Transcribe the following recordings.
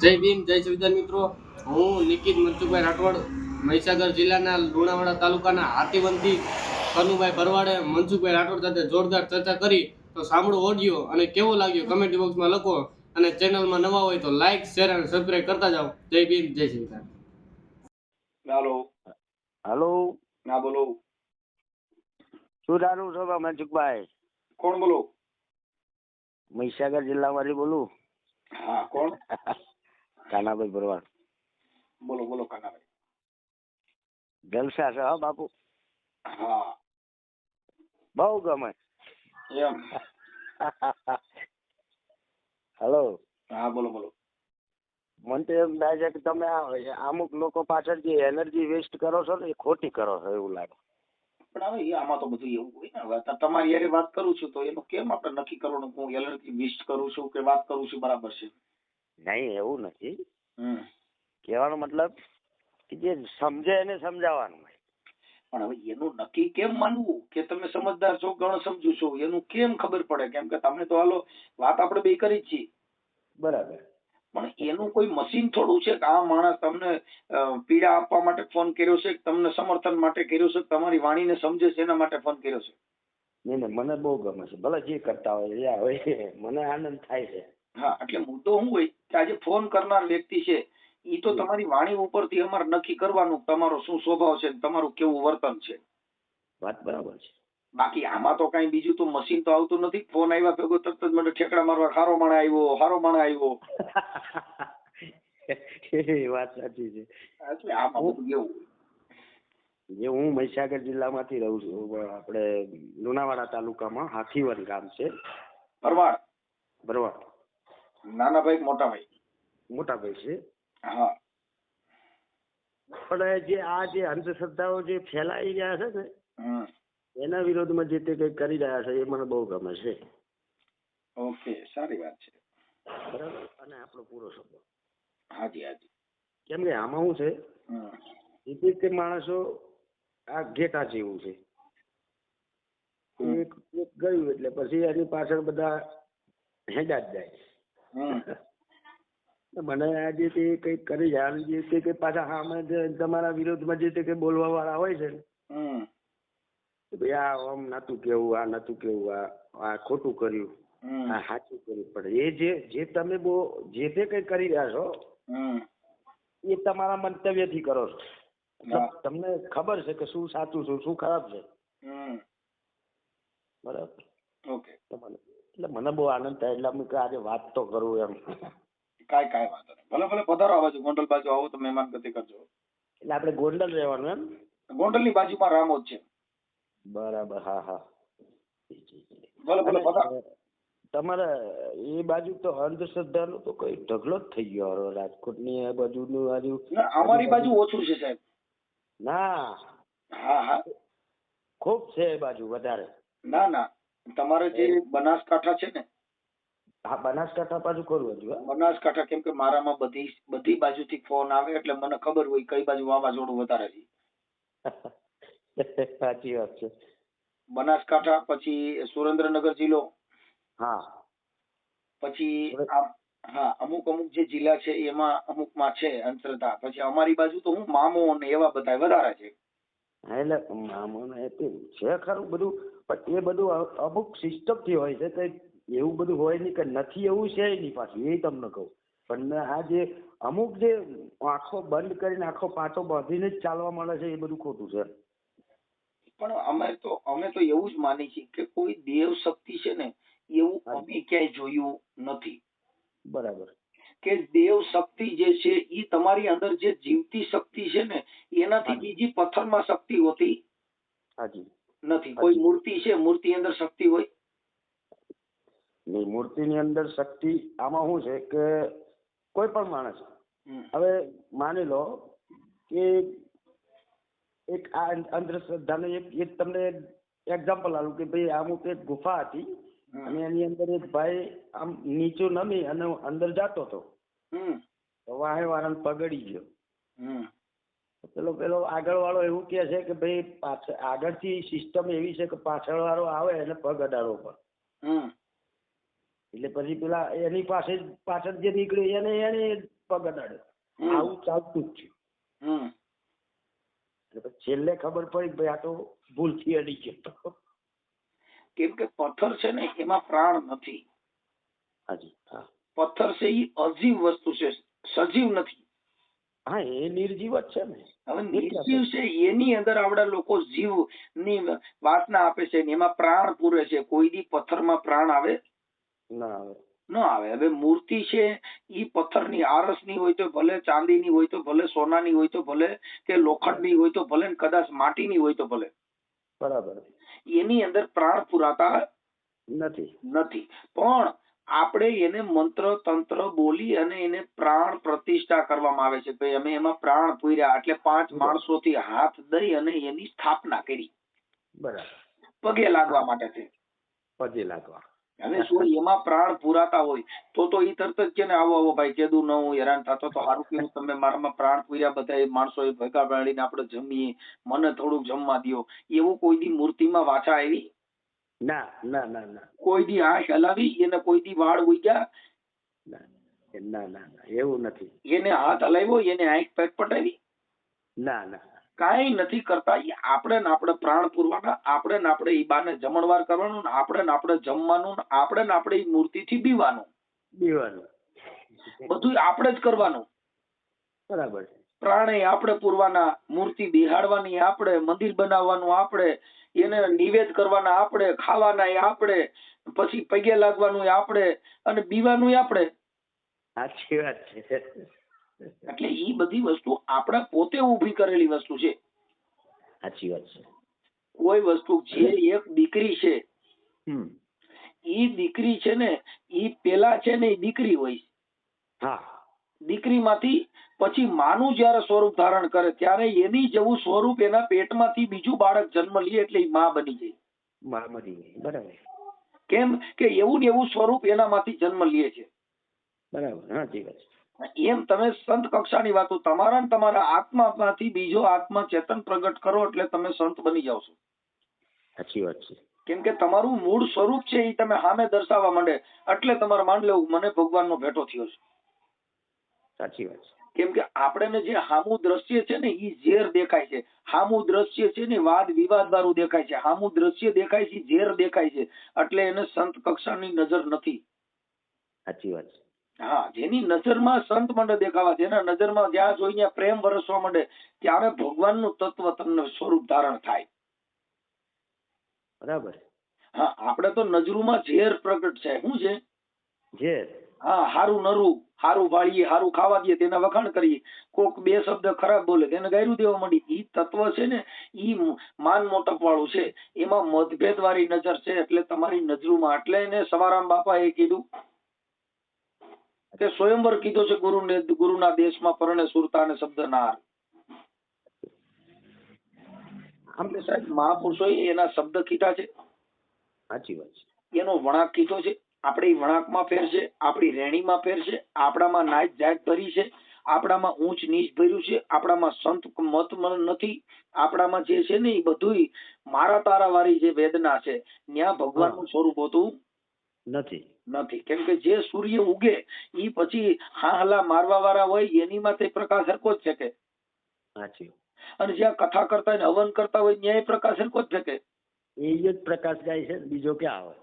જય ભીમ જય સંવિધાન મિત્રો. હું નિકિત મનસુખભાઈ રાઠોડ મહીસાગર જિલ્લાના લુણાવાડા તાલુકાના હાથીવંતી કનુભાઈ ભરવાડે મનસુખભાઈ રાઠોડ સાથે જોરદાર ચર્ચા કરી. તો સાંભળો ઓડિયો અને કેવો લાગ્યો કમેન્ટ બોક્સમાં લખો અને ચેનલમાં નવા હોય તો લાઈક શેર અને સબસ્ક્રાઈબ કરતા જાઓ. જય ભીમ જય સંવિધાન. હાલો. હાલો. ના બોલો. શું તારું છો મનસુખભાઈ? કોણ બોલો? મહીસાગર જિલ્લામાંથી બોલું. હા કોણ? કાનાભાઈ ભરવાડ. બોલો બોલો કાનાભાઈ. જલસા છે હા બાપુ. હા. બહુ ગમે. એમ. હેલો હા બોલો બોલો. મને તો એમ થાય છે કે તમે અમુક લોકો પાછળ જે એનર્જી વેસ્ટ કરો છો ને એ ખોટી કરો છો એવું લાગે. પણ હવે આમાં તો બધું એવું હોય ને. હવે તમારી યારે વાત કરું છું તો એનું કેમ આપણે નક્કી કરવાનું હું એલર્જી વિસ્ટ કરું છું કે વાત કરું છું બરાબર છે? નહીં એવું નથી. કહેવાનો મતલબ કે જે સમજે એને સમજાવવાનું હોય. પણ હવે એનું નક્કી કેમ માનવું? કે તમે સમજદાર છો ગણ સમજુ છો એનું કેમ ખબર પડે? કેમ કે તમે તો હાલો વાત આપણે બે કરી જ છીએ. બરાબર. પણ એનું કોઈ મશીન થોડું છે કે આ માણસ તમને પીડા આપવા માટે ફોન કર્યો છે તમને સમર્થન માટે કર્યો છે કે તમારી વાણીને સમજે છે એના માટે ફોન કર્યો છે? નહીં મને બહુ ગમે છે. ભલે જે કરતા હોય એ હોય મને આનંદ થાય છે. હા એટલે મુદ્દો શું હોય કે આજે ફોન કરનાર વ્યક્તિ છે એ તો તમારી વાણી ઉપરથી અમારે નક્કી કરવાનું તમારો શું સ્વભાવ છે તમારું કેવું વર્તન છે. વાત બરાબર છે. બાકી આમાં તો કઈ બીજું તો મશીન તો આવતું નથી ફોન આવ્યા ભેગો તરત જ મને ઠેકડા મારવા હારો માણા આવ્યો હારો માણા આવ્યો. એ વાત સાચી છે. એટલે આમાં એવું જે હું મહીસાગર જિલ્લામાંથી રહું છું આપણે લુણાવાડા તાલુકામાં હાથીવન ગામ છે. ભરવાડ. ભરવાડ. નાના ભાઈ મોટા ભાઈ મોટા ભાઈ છે? હા. પણ જે આ જે અંધશ્રદ્ધાઓ જે ફેલાઈ રહ્યા છે ને એના વિરોધમાં જે તે કંઈક કરી રહ્યા છે એ મને બહુ ગમે છે. ઓકે સારી વાત છે. બરાબર? અને આપણો પૂરો શબ્દ. હાજી હાજી. કેમ કે આમાં શું છે? હમ. એ તે માણસો આ ઘેટા જેવું છે. એક ગયું એટલે પછી એની પાછળ બધા હેડા જ જાય મને આજે તે કંઈક કરી જાય જે તે કંઈ પાછા સામે તમારા વિરોધમાં જે તે કંઈ બોલવા વાળા હોય છે કે ભાઈ આ આમ નતું કેવું આ નતું કેવું આ આ ખોટું કર્યું આ સાચું કર્યું. પણ એ જે જે તમે બો જે તે કંઈ કરી રહ્યા છો એ તમારા મંતવ્યથી કરો છો. તમને ખબર છે કે શું સાચું છે શું ખરાબ છે? બરાબર. ઓકે. તો મને એટલે મને બહુ આનંદ થાય એટલે અમે આજે વાત તો કરું એમ. કાંઈ કાંઈ વાંધો નહીં. ભલે ભલે પધારો આ બાજુ ગોંડલ બાજુ આવો તો મહેમાન ગતિ કરજો. એટલે આપણે ગોંડલ રહેવાનું એમ? ગોંડલની બાજુમાં રામોદ છે. બરાબર હા હા. ભલે ભલે પધારો. તમારે એ બાજુ તો અંધશ્રદ્ધાનો તો કઈ ઢગલો જ થઈ ગયો રાજકોટની આ બાજુનું ના અમારી બાજુ ઓછું છે સાહેબ. ના. હા હા. ખૂબ છે એ બાજુ વધારે. ના ના. તમારે જે બનાસકાંઠા છે ને? હા બનાસકાંઠા બાજુ ખરું હજુ બનાસકાંઠા કેમ કે મારામાં બધી બધી બાજુથી ફોન આવે એટલે મને ખબર હોય કઈ બાજુ વાવાઝોડું વધારે છે. સાચી વાત છે. બનાસકાંઠા પછી સુરેન્દ્રનગર જિલ્લો. હા. પછી હા અમુક અમુક જે જિલ્લા છે એમાં અમુકમાં છે અંતરતા. પછી અમારી બાજુ તો હું મામો ને એવા બધા વધારે છે. એટલે મામો ને છે ખરું બધું. પણ એ બધું અમુક સિસ્ટમથી હોય છે એવું બધું હોય નહીં કે નથી એવું છે એની પાછું એ તમને કહું. પણ આ જે અમુક જે આંખો બંધ કરીને આખો પાટો બાંધીને જ ચાલવા મળે છે એ બધું ખોટું છે. પણ અમે તો અમે તો એવું જ માની છીએ કે કોઈ દેવ શક્તિ છે ને એવું. અમે ક્યાંય જોયું નથી. બરાબર. કે દેવ શક્તિ જે છે એ તમારી અંદર જે જીવતી શક્તિ છે ને એનાથી. બીજી પથ્થરમાં શક્તિ હોતી. હાજી. નથી. કોઈ મૂર્તિ છે? મૂર્તિ અંદર શક્તિ હોય? ને મૂર્તિની અંદર શક્તિ આમાં શું છે કે કોઈ પણ માણસ. હવે માની લો કે એક આ અંધશ્રદ્ધાનું એક એક તમને એક્ઝામ્પલ આલું કે ભાઈ અમુક એક ગુફા હતી અને એની અંદર એક ભાઈ આમ નીચું નમી અને અંદર જાતો હતો. તો વાહે વારણ પગડી ગયો. પેલો પેલો આગળ વાળો એવું કહે છે કે ભાઈ પાછળ આગળથી સિસ્ટમ એવી છે કે પાછળ વાળો આવે એને પગ અડાડવો પડે. એટલે પછી પેલા એની પાસે પાછળ જે નીકળે એને એને પગ અડાડ્યો આવું ચાલતું જ છે છેલ્લે ખબર પડી ભાઈ આ તો ભૂલથી અડી ગયો. કેમ કે પથ્થર છે ને એમાં પ્રાણ નથી. હાજી હા. પથ્થર છે એ અજીવ વસ્તુ છે સજીવ નથી. હા એ નિર્જીવ જ છે ને. હવે નિર્જીવ છે? એની અંદર આપણા લોકો જીવની વાસના આપે છે ને એમાં પ્રાણ પૂરે છે. કોઈ દી પથ્થરમાં પ્રાણ આવે ના આવે. ન આવે. હવે મૂર્તિ છે એ પથ્થરની આરસની હોય તો ભલે ચાંદીની હોય તો ભલે સોનાની હોય તો ભલે કે લોખંડની હોય તો ભલે ને કદાચ માટીની હોય તો ભલે. બરાબર. એની અંદર પ્રાણ પુરાતા નથી. નથી. પણ આપણે એને મંત્ર તંત્ર બોલી અને એને પ્રાણ પ્રતિષ્ઠા કરવામાં આવે છે. ભાઈ અમે એમાં પ્રાણ પૂર્યા એટલે પાંચ માણસોથી હાથ દઈ અને એની સ્થાપના કરી. બરાબર. પગે લાગવા માટે છે. પગે લાગવા. હવે શું એમાં પ્રાણ પુરાતા હોય તો તો ઈ તરત જ કે ને આવો આવો ભાઈ કેદું ન હું હેરાન થતો તો સારું કેવું તમે મારામાં પ્રાણ પૂર્યા બધા માણસો ભેગા મળીને આપણે જમીએ મને થોડુંક જમવા દ્યો. એવું કોઈ દી મૂર્તિમાં વાચા આવી ના ના ના ના. કોઈ દી આંખ હલાવી એને કોઈ દી વાળ ઉગ્યા? ના ના ના એવું નથી. એને હાથ હલાવ્યો એને આંખ પેટ પટાવી? ના ના. કાંઈ નથી કરતા એ આપણે ને આપણે પ્રાણ પૂરવાના આપણે ને આપણે ઈ બાને જમણવાર કરવાનું ને આપણે ને આપણે જમવાનું ને આપણે ને આપણે એ મૂર્તિથી બીવાનું. દીવાનું બધું આપણે જ કરવાનું. બરાબર છે. પ્રાણે આપણે પૂરવાના મૂર્તિ બિહાડવાની આપણે મંદિર બનાવવાનું આપણે એને નિવેદ કરવાના આપણે ખાવાના એ આપણે પછી પગે લાગવાનું આપણે અને બીવાનું આપણે. સાચી વાત છે. એટલે ઈ બધી વસ્તુ આપણે પોતે ઊભી કરેલી વસ્તુ છે. સાચી વાત છે. કોઈ વસ્તુ જે એક દીકરી છે ઈ દીકરી છે ને ઈ પેલા છે ને ઈ દીકરી હોય હા. દીકરીમાંથી પછી માનું જયારે સ્વરૂપ ધારણ કરે ત્યારે એની જેવું સ્વરૂપ એના પેટમાંથી બીજું બાળક જન્મ લે એટલે ઈ માં બની જાય. મામરી બરાબર. કેમ કે એવું ને એવું સ્વરૂપ એનામાંથી જન્મ લે છે. બરાબર હા જી એમ તમે સંત કક્ષાની વાતો તમારા ને તમારા આત્મામાંથી બીજો આત્મા ચેતન પ્રગટ કરો એટલે તમે સંત બની જાવ છો. સાચી વાત છે. કેમ કે તમારું મૂળ સ્વરૂપ છે એ તમે સામે દર્શાવવા માંડે એટલે તમારે માન લેવું મને ભગવાનનો ભેટો થયો છે. સાચી વાત છે. કેમ કે આપણે જે હામુ દ્રશ્ય છે ને એ ઝેર દેખાય છે. હામુ દ્રશ્ય છે ને વાદ વિવાદ વાળું દેખાય છે. હામુ દ્રશ્ય દેખાય છે ઝેર દેખાય છે. એટલે એને સંત કક્ષાની નજર નથી. સાચી વાત છે. હા જેની નજરમાં સંત મંડળ દેખાવા જેના નજરમાં જ્યાં જોઈને પ્રેમ વરસવા માંડે ત્યારે ભગવાનનું તત્વ તમને સ્વરૂપ ધારણ થાય. બરાબર. હા આપણે તો નજરુમાં ઝેર પ્રગટ છે. શું છે? જે હા હારું નરું હારું ભાળીએ હારું ખાવા દઈએ તેના વખાણ કરીએ. કોક બે શબ્દ ખરાબ બોલે તેને ગાયરું દેવા માંડી. ઈ તત્વ છે ને ઈ માન મોટપ વાળું છે. એમાં મતભેદ વાળી નજર છે એટલે તમારી નજરુમાં એટલે એને સવારામ બાપા એ કીધું કે સ્વયંવર કીધો છે ગુરુને ગુરુના દેશમાં પરણે સુરતા અને શબ્દ નાર. આમ સાહેબ મહાપુરુષો એના શબ્દ કીધા છે. સાચી વાત છે. એનો વણાક કીધો છે. આપણી વણાકમાં ફેર છે આપણી રેણીમાં ફેર છે આપણામાં નાચ જાત ભરી છે આપણામાં ઊંચ નીચ ભર્યું છે આપણામાં સંત મત નથી આપણામાં જે છે ને એ બધું મારા તારા વાળી જે વેદના છે ત્યાં ભગવાનનું સ્વરૂપ હોતું નથી. નથી. કેમ કે જે સૂર્ય ઉગે એ પછી હાહલા મારવા વાળા હોય એની માથે પ્રકાશ હરકો જ ફેંકે. સાચી અને જ્યાં કથા કરતા હવન કરતા હોય ત્યાં પ્રકાશ હરકો જ ફેંકે. એ જ પ્રકાશ જાય છે બીજો ક્યાં આવે?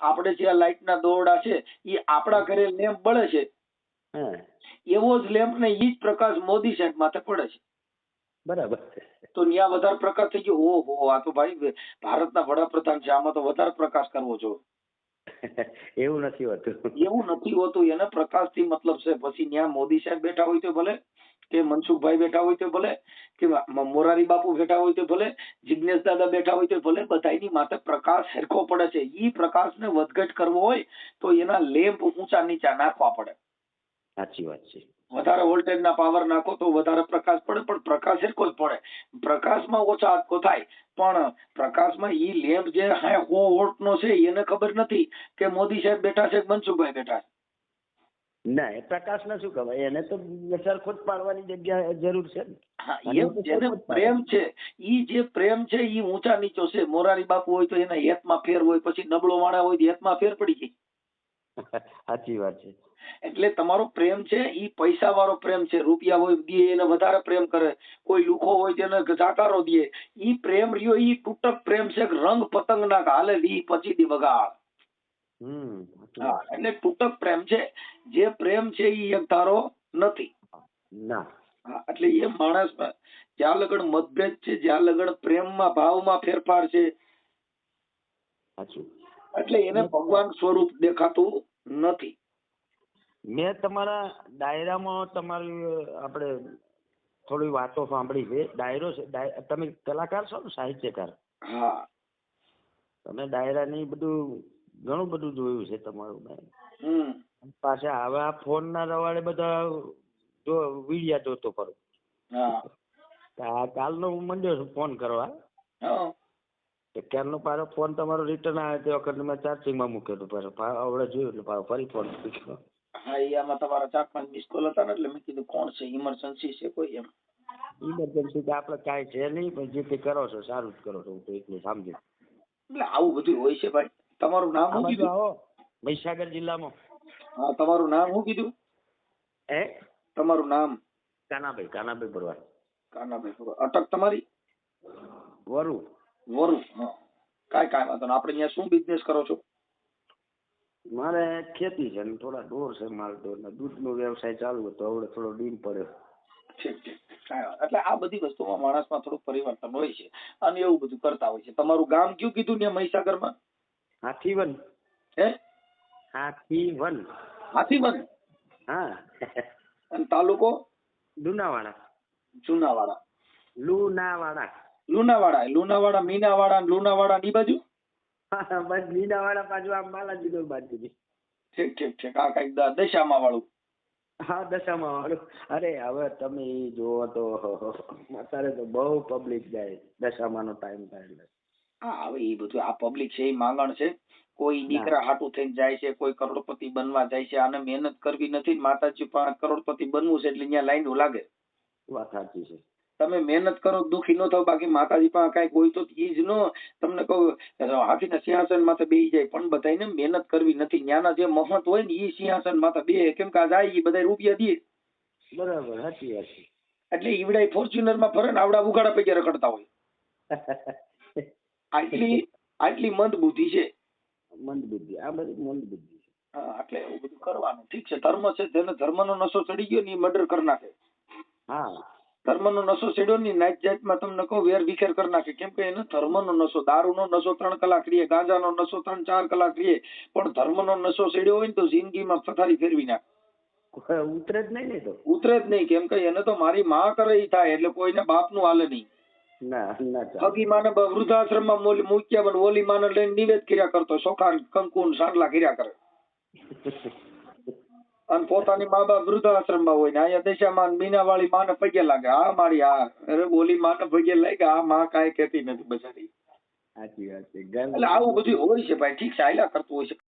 આપણે જે લાઈટ ના દોરડા છે એ આપણા ઘરે લેમ્પ બળે છે. હા એવો જ લેમ્પ ને ઈ જ પ્રકાશ મોદી સાહેબ માથે પડે છે. બરાબર. તો ત્યાં વધારે પ્રકાશ થઈ ગયો. ઓહો આ તો ભાઈ ભારતના વડાપ્રધાન છે. આમાં તો વધારે પ્રકાશ કરવો જો એવું નથી હોતું. એવું નથી હોતું. એને પ્રકાશથી મતલબ છે પછી ત્યાં મોદી સાહેબ બેઠા હોય તો ભલે કે મનસુખભાઈ બેઠા હોય તો ભલે કે મોરારી બાપુ બેઠા હોય તો ભલે જિજ્ઞેશ દાદા બેઠા હોય તો ભલે બધાની માથે પ્રકાશ સરખો પડે છે. ઈ પ્રકાશને વધઘટ કરવો હોય તો એના લેમ્પ ઊંચા નીચા નાખવા પડે. સાચી વાત છે. વધારે વોલ્ટેજ ના પાવર નાખો તો વધારે પ્રકાશ પડે પણ પ્રકાશ જ પડે. પ્રકાશમાં ઓછો હાથકો થાય પણ પ્રકાશમાં ઈ લેમ્પ જે હા સો વોટ નો છે એને ખબર નથી કે મોદી સાહેબ બેઠા છે મનસુખભાઈ બેઠા છે? ના એ પ્રકાશ ને શું કહેવાય? એને તો સરખો જ પાડવાની જગ્યા જરૂર છે જેને પ્રેમ છે ઈ જે પ્રેમ છે ઈ ઊંચા નીચો છે. મોરારી બાપુ હોય તો એના હેતમાં ફેર હોય પછી નબળો માણા હોય હેતમાં ફેર પડી ગઈ સાચી વાત છે. એટલે તમારો પ્રેમ છે એ પૈસા વાળો પ્રેમ છે. રૂપિયા હોય દે એને વધારે પ્રેમ કરે. કોઈ લુખો હોય તેને જાકારો દે. ઈ પ્રેમ રહ્યો ઈ તૂટક પ્રેમ છે રંગ પતંગ ના હાલે વી પછી દી બગાડ હા એટલે તૂટક પ્રેમ છે. જે પ્રેમ છે ઈ એક ધારો નથી. ના. એટલે એ માણસ જ્યાં લગણ મતભેદ છે જ્યાં લગણ પ્રેમમાં ભાવમાં ફેરફાર છે. એટલે એને ભગવાન સ્વરૂપ દેખાતું નથી. મેં તમારા ડાયરામાં તમારી આપણે થોડી વાતો સાંભળી છે. ડાયરો છે તમે કલાકાર છો ને સાહિત્યકાર? હા. તમે ડાયરાની બધું ઘણું બધું જોયું છે તમારું મેં પાછા હવે આ ફોન ના રવાડે બધા જો વિડિયા જોતો ફરું. હા. કાલનો હું મંડ્યો છું ફોન કરવા. ક્યારનો પાછો ફોન તમારો રિટર્ન આવે તે વખત મેં ચાર્જિંગમાં મૂક્યો હતો પાછો. આવડે જોયું એટલે પાછો ફરી ફોન મૂક્યો. હા એ આમાં તમારા ચાર પાંચ મિસ કોલ હતા ને એટલે મેં કીધું કોણ છે? ઇમરજન્સી છે કોઈ એમ? ઇમરજન્સી તો આપણે કાંઈ છે નહીં પણ જે તે કરો છો સારું જ કરો છો હું તો એટલું સમજુ. એટલે આવું બધું હોય છે ભાઈ. તમારું નામ શું કીધું? આવો મહીસાગર જિલ્લામાં. હા તમારું નામ શું કીધું? હે? તમારું નામ? કાનાભાઈ કાનાભાઈ ભરવાડ. કાનાભાઈ બરોબર. અટક તમારી? વરુ. વરુ હા. કાંઈ કાંઈ વાંધો નહીં. આપણે અહીંયા શું બિઝનેસ કરો છો? મારે ખેતી છે ને થોડા ઢોર છે માલ ઢોર ને દૂધનો વ્યવસાય ચાલુ હતો હવે થોડો ડીમ પડ્યો. ઠીક ઠીક એટલે આ બધી વસ્તુમાં માણસમાં થોડું પરિવર્તન હોય છે અને એવું બધું કરતા હોય છે. તમારું ગામ કયું કીધું ને મહીસાગરમાં? હાથીવન. હે? હાથીવન. હાથીબંધ હા. અને તાલુકો? લુણાવાડા. જુનાવાડા. લુનાવાડા લુનાવાડા લુનાવાડા મીનાવાડા લુનાવાડા ની બાજુ? બસ લુણાવાડા બાજુ આમ બાલાજી બાજુ ઠીક ઠીક ઠીક. આ કંઈક દશામાં વાળું હા દશામાં વાળું અરે હવે તમે એ જોવો તો અત્યારે તો બહુ પબ્લિક જાય દશામાનો ટાઈમ થાય એટલે. હા હવે એ બધું આ પબ્લિક છે એ માંગણ છે. કોઈ દીકરા હાટું થઈને જાય છે કોઈ કરોડપતિ બનવા જાય છે આને મહેનત કરવી નથી માતાજી પણ કરોડપતિ બનવું છે એટલે અહીંયા લાઈન લાગે વાત સાચી છે. તમે મહેનત કરો દુખી ન થાવ બાકી માતાજી પાસે કાંઈક હોય તો ઈ જ નો તમને કહું હાથીના સિંહાસન માથે બેસી જાય પણ બધાને મહેનત કરવી નથી. ત્યાંના જે મહંત હોય ને ઈ સિંહાસન માથે બે કેમ કે આ જાય એ બધા રૂપિયા દે. બરાબર સાચી વાત છે. એટલે ઈવડા ફોર્ચ્યુનરમાં ફરે ને આવડા ઉઘાડા પૈકી રખડતા હોય. આટલી આટલી મંદ બુદ્ધિ છે. મંદ બુદ્ધિ આ બધી મંદ બુદ્ધિ છે. હા એટલે એવું બધું કરવાનું. ઠીક છે ધર્મ છે જેને ધર્મનો નશો ચડી ગયો ને મર્ડર કરી નાખે. હા. ધર્મનો નશો છેડ્યો ની નાત જાતમાં તમને કહું વેર વિખેર કરી નાખે. કેમ કે એને ધર્મનો નશો દારૂનો નશો ત્રણ કલાક રહીએ ગાંજાનો નશો ત્રણ ચાર કલાક રીએ પણ ધર્મનો નશો છેડ્યો હોય ને તો જિંદગીમાં પથારી ફેરવી નાખે. ઉતરે જ નહીં ને તો? ઉતરે જ નહીં. કેમ કે એને તો મારી માં કરે ઈ થાય એટલે કોઈને બાપનું હાલે નહીં. ના ના ચાલે હગી માને વૃદ્ધાશ્રમ વૃદ્ધાશ્રમમાં મોલી મૂક્યા પણ ઓલી માને લઈને નિવેદ કર્યા કરતો સોખા કંકુ ને સાંડલા કર્યા કરે. અને પોતાની મા બાપ વૃદ્ધાશ્રમમાં હોય ને અહીંયા દશામાં મીનાવાળી માને પગે લાગે. આ મારી આ અરે બોલી માને પગે લાગે આ માં કાંઈ કહેતી નથી બચારી સાચી વાત છે એટલે આવું બધું હોય છે ભાઈ ઠીક છે આયલા કરતું હોય છે.